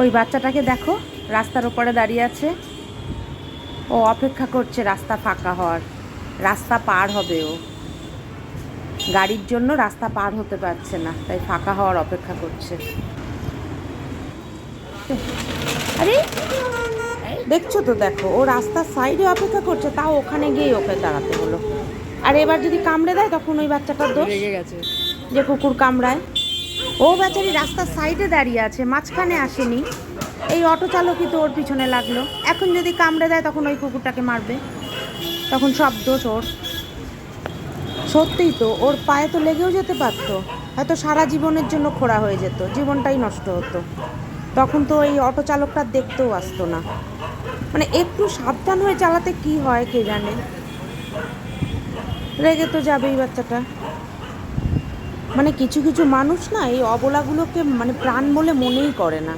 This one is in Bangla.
ওই বাচ্চাটাকে দেখো রাস্তার ওপরে দাঁড়িয়ে আছে। ও অপেক্ষা করছে রাস্তা ফাঁকা হওয়ার। রাস্তা পার হবে ও। গাড়ির জন্য রাস্তা পার হতে পারছে না তাই ফাঁকা হওয়ার অপেক্ষা করছে। আরে দেখছ তো দেখো ও রাস্তার সাইডে অপেক্ষা করছে তাও ওখানে গিয়ে ওকে দাঁড়াতে হলো। আর এবার যদি কামড়ে দেয় তখন ওই বাচ্চাটার দোষ। গেছে। যে কুকুর কামড়ায়। ও বেচারি রাস্তার সাইডে দাঁড়িয়ে আছে, মাঝখানে আসেনি। এই অটো চালকই তো ওর পিছনে লাগল। এখন যদি কামড়ে দেয়, তখন ওই কুকুরটাকে মারবে। তখন সব দোষ ওর। সত্যিই তো, ওর পায়ে তো লেগেও যেতে পারতো। হয়তো সারা জীবনের জন্য খোড়া হয়ে যেত, জীবনটাই নষ্ট হতো। তখন তো এই অটো চালকটা দেখতেও আসতো না। মানে একটু সাবধান হয়ে চালাতে কি হয়, কে জানে? রেগে তো যাবেই বাচ্চাটা। মানে কিছু কিছু মানুষ না এই অবলাগুলোকে মানে প্রাণ বলে মনেই করে না।